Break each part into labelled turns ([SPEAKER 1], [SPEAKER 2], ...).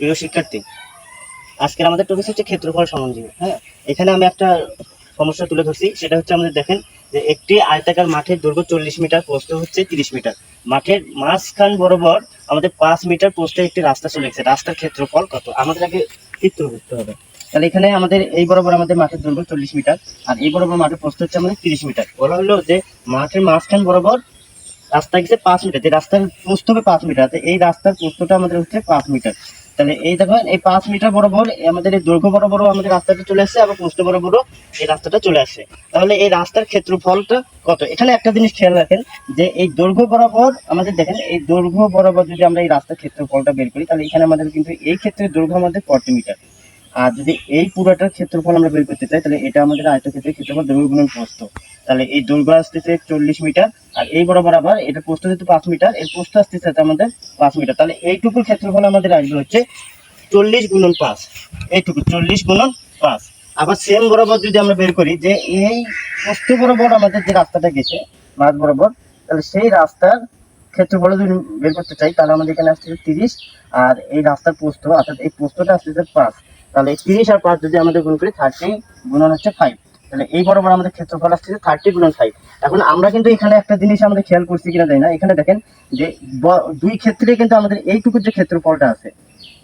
[SPEAKER 1] প্রিয় শিক্ষার্থী, আজকের আমাদের টপিক হচ্ছে ক্ষেত্রফল সমঞ্জীব। হ্যাঁ এখানে আমি একটা সমস্যা তুলে ধরছি, সেটা হচ্ছে আমাদের দেখেন যে একটি আয়তাকার মাঠের দৈর্ঘ্য চল্লিশ মিটার, প্রস্থ হচ্ছে তিরিশ মিটার। মাঠের মাঝখান বরাবর আমাদের পাঁচ মিটার প্রস্থে একটি রাস্তা চলে গেছে রাস্তার ক্ষেত্রফল কত? আমাদের আগে চিত্র করতে হবে। তাহলে এখানে আমাদের এই বরাবর আমাদের মাঠের দৈর্ঘ্য চল্লিশ মিটার, আর এই বরাবর মাঠের প্রস্থ হচ্ছে আমাদের তিরিশ মিটার। বলা হলো যে মাঠের মাঝখান বরাবর রাস্তা গেছে পাঁচ মিটার, যে রাস্তার প্রস্থ হবে পাঁচ মিটার এই রাস্তার প্রস্থটা আমাদের হচ্ছে পাঁচ মিটার। তাহলে এই দেখেন, এই পাঁচ মিটার বরাবর আমাদের এই দৈর্ঘ্য বরাবরও আমাদের রাস্তাটা চলে আসছে আবার প্রস্থ বরাবরও এই রাস্তাটা চলে আসে তাহলে এই রাস্তার ক্ষেত্রফলটা কত? এখানে একটা জিনিস খেয়াল রাখেন যে এই দৈর্ঘ্য বরাবর আমাদের দেখেন, এই দৈর্ঘ্য বরাবর যদি আমরা এই রাস্তার ক্ষেত্রফলটা বের করি, তাহলে এখানে আমাদের কিন্তু এই ক্ষেত্রে দৈর্ঘ্য আমাদের ফর্টি মিটার আর যদি এই পুরোটার ক্ষেত্রফল আমরা বের করতে চাই, তাহলে এটা আমাদের আয়তক্ষেত্রের ক্ষেত্রফল দৈর্ঘ্য গুণন প্রস্থ। তাহলে এই দৈর্ঘ্য আসতেছে চল্লিশ মিটার, আর এই বরাবর আবার এটা প্রস্থ যেহেতু পাঁচ মিটার, এর প্রস্থ আসতেছে আমাদের পাঁচ মিটার। তাহলে এইটুকুর ক্ষেত্রফল আমাদের আসবে হচ্ছে চল্লিশ গুণন পাঁচ। এইটুকু চল্লিশ গুণন পাঁচ। আবার সেম বরাবর যদি আমরা বের করি যে এই প্রস্থ বরাবর আমাদের যে রাস্তাটা গেছে, মাঝ বরাবর, তাহলে সেই রাস্তার ক্ষেত্রফল যদি বের করতে চাই, তাহলে আমাদের এখানে আসতেছে তিরিশ, আর এই রাস্তার প্রস্থ, অর্থাৎ এই প্রস্থটা আসতেছে পাঁচ। তাহলে তিরিশ আর পাঁচ যদি আমাদের গুণ করি থার্টি গুণন হচ্ছে ফাইভ তাহলে এই বরাবর আমাদের ক্ষেত্রফল আসছে থার্টি গুণন ফাইভ এখন আমরা কিন্তু এখানে একটা জিনিস আমাদের খেয়াল করছি কিনা জানি না। এখানে দেখেন যে দুই ক্ষেত্রে কিন্তু আমাদের এইটুকু যে ক্ষেত্রফলটা আছে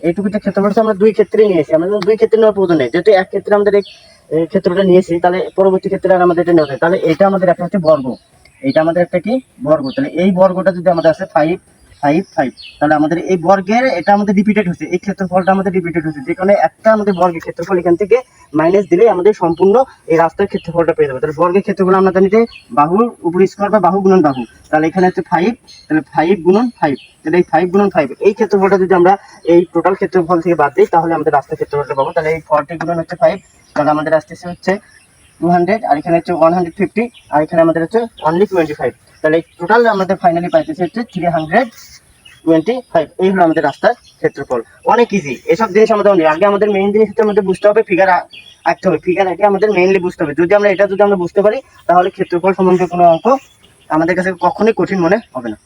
[SPEAKER 1] এইটুকু যে ক্ষেত্রফলটা আমরা দুই ক্ষেত্রে নিয়েছি। কিন্তু দুই ক্ষেত্রে নেওয়ার প্রয়োজন নেই। যেহেতু এক ক্ষেত্রে আমাদের এই ক্ষেত্রটা নিয়েছি, তাহলে পরবর্তী ক্ষেত্রে আর আমাদের এটা নেওয়া তাহলে এটা আমাদের একটা হচ্ছে বর্গ। এটা আমাদের একটা কি? বর্গ। তাহলে এই বর্গটা যদি আমাদের আছে ফাইভ ফাইভ ফাইভ তাহলে আমাদের এই বর্গের এটা আমাদের রিপিটেড হচ্ছে এই ক্ষেত্রফলটা আমাদের রিপিটেড হচ্ছে যেখানে একটা আমাদের বর্গের ক্ষেত্রফল এখান থেকে মাইনাস দিলে আমাদের সম্পূর্ণ এই রাস্তার ক্ষেত্রফলটা পেয়ে যাবে। তাহলে বর্গের ক্ষেত্রফল আমরা জানি যে বাহুর উপর স্কোয়ার বা বাহু গুণন বাহু। তাহলে এখানে হচ্ছে ফাইভ তাহলে ফাইভ গুণন ফাইভ তাহলে এই ফাইভ গুণন ফাইভ এই ক্ষেত্রফলটা যদি আমরা এই টোটাল ক্ষেত্রফল থেকে বাদ দিই, তাহলে আমাদের রাস্তার ক্ষেত্রফলটা পাবো। তাহলে এই ফর্টি গুণন হচ্ছে ফাইভ তাহলে আমাদের আসতেছে হচ্ছে টু হান্ড্রেড আর এখানে হচ্ছে ওয়ান ফিফটি আর এখানে আমাদের হচ্ছে টোয়েন্টি ফাইভ তাহলে টোটাল আমাদের ফাইনালি টোয়েন্টি ফাইভ এই হলো আমাদের রাস্তার অনেক ইজি এসব জিনিস আগে আমাদের আমাদের বুঝতে হবে ফিগার আঁকতে হবে। ফিগার আমাদের বুঝতে হবে। যদি আমরা এটা যদি আমরা বুঝতে পারি, তাহলে ক্ষেত্রফল সম্বন্ধে কোনো অঙ্ক আমাদের কাছে কখনোই কঠিন মনে হবে না।